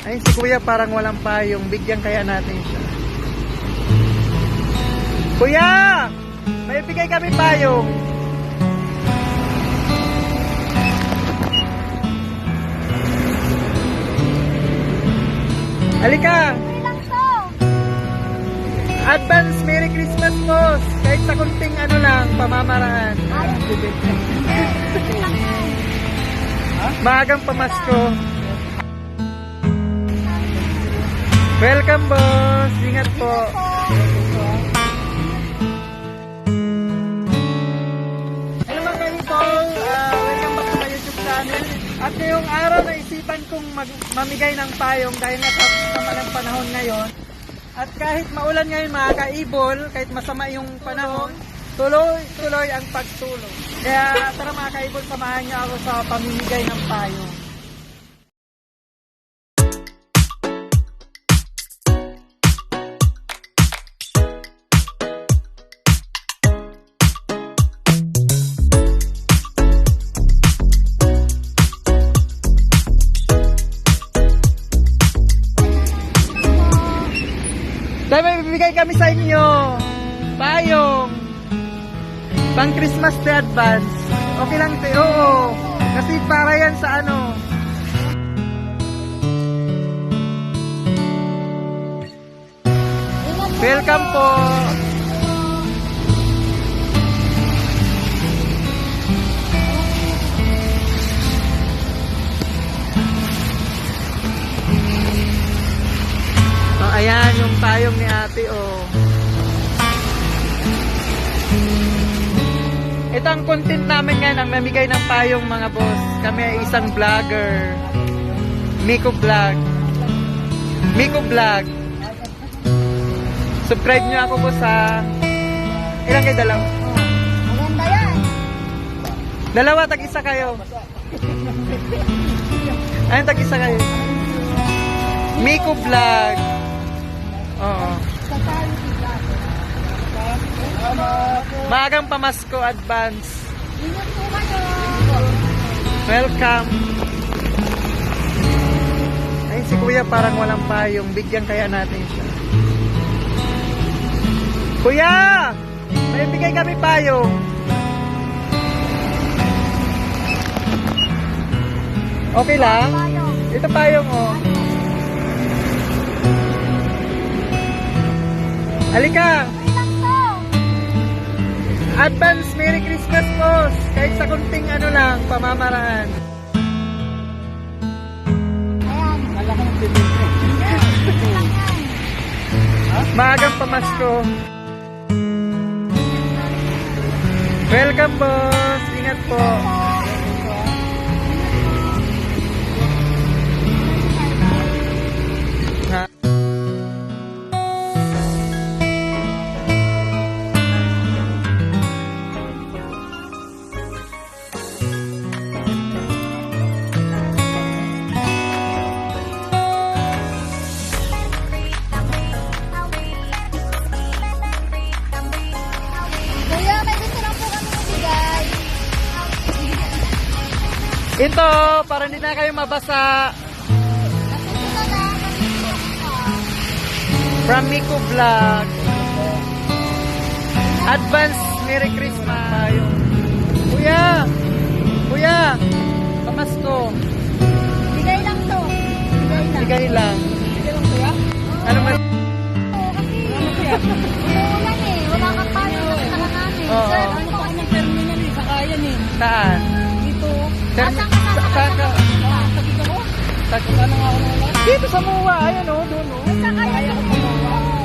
Ay, si kuya parang walang payong. Bigyan kaya natin siya. Kuya! May bigay kami payong. To. Advance Merry Christmas, boss! Kahit sa kunting ano lang, pamamaraan. Maagang pamasko. Welcome, boss! Ingat po. Hello mga people! Uh, welcome back to my YouTube channel. At ngayong araw, naisipan kong mamigay ng payong dahil nga sa sama ng panahon ngayon. At kahit maulan ngayon mga kaibol, kahit masama yung panahon, tuloy-tuloy ang pagtulong. Kaya tara mga kaibol, samahan niyo ako sa pamimigay ng payong. Pang Christmas Day advance. Okay lang te. Oo. Kasi para yan sa ano. Welcome po. Oh, ayan yung payong ni ate, oh. Ito ang content namin ngayon, ang mamigay ng payong mga boss. Kami ay isang vlogger. Miko Vlog. Miko Vlog. Subscribe nyo ako po sa... Ilang kayo dalawa? Maganda yan. Dalawa, tag-isa kayo. Ayun, tag-isa kayo. Miko Vlog. Maagang pamasko advance. Welcome. Ay, si kuya parang walang payong. Bigyan kaya natin siya. Kuya! May bigay kami payong. Okay lang? Ito payong, oh. Halika! Advance Merry Christmas, boss! Kahit sa kunting ano lang, pamamaraan. Ayan. Kala ko nagtitinto. Maagang pamasko. Welcome, boss! Ingat po. Ito, para hindi na kayo mabasa. From Miko Vlog. Advance Merry Christmas. Kuya! Kuya! Pamasko. Bigay lang to. Bigay lang. Bigay lang. Bigay lang kuya? Ano man? Oo, kasi umuulan eh. Wala kang payo sa saka namin. Oo. Sir, ano pa kanyang terminal eh? Sa kaya eh. Saan? Dito. Sir, saan ka sa- saan ka? Sa Ano nga ako naman? Dito sa Muwa. Ayan o, doon o. Sa kaya ko po.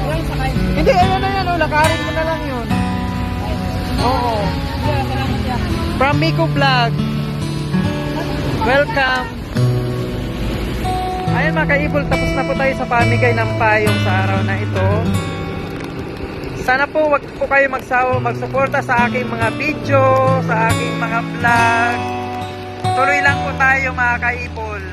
Walang sakay. Hindi, ayan na yan o. Lakarin mo na lang yun. Oo. From Miko Vlog. Welcome. Ayan mga kaibol, tapos na po tayo sa pamigay ng payong sa araw na ito. Sana po wag po kayo magsawa magsuporta sa aking mga video, sa aking mga vlog. Tuloy lang po tayo mga kaibol.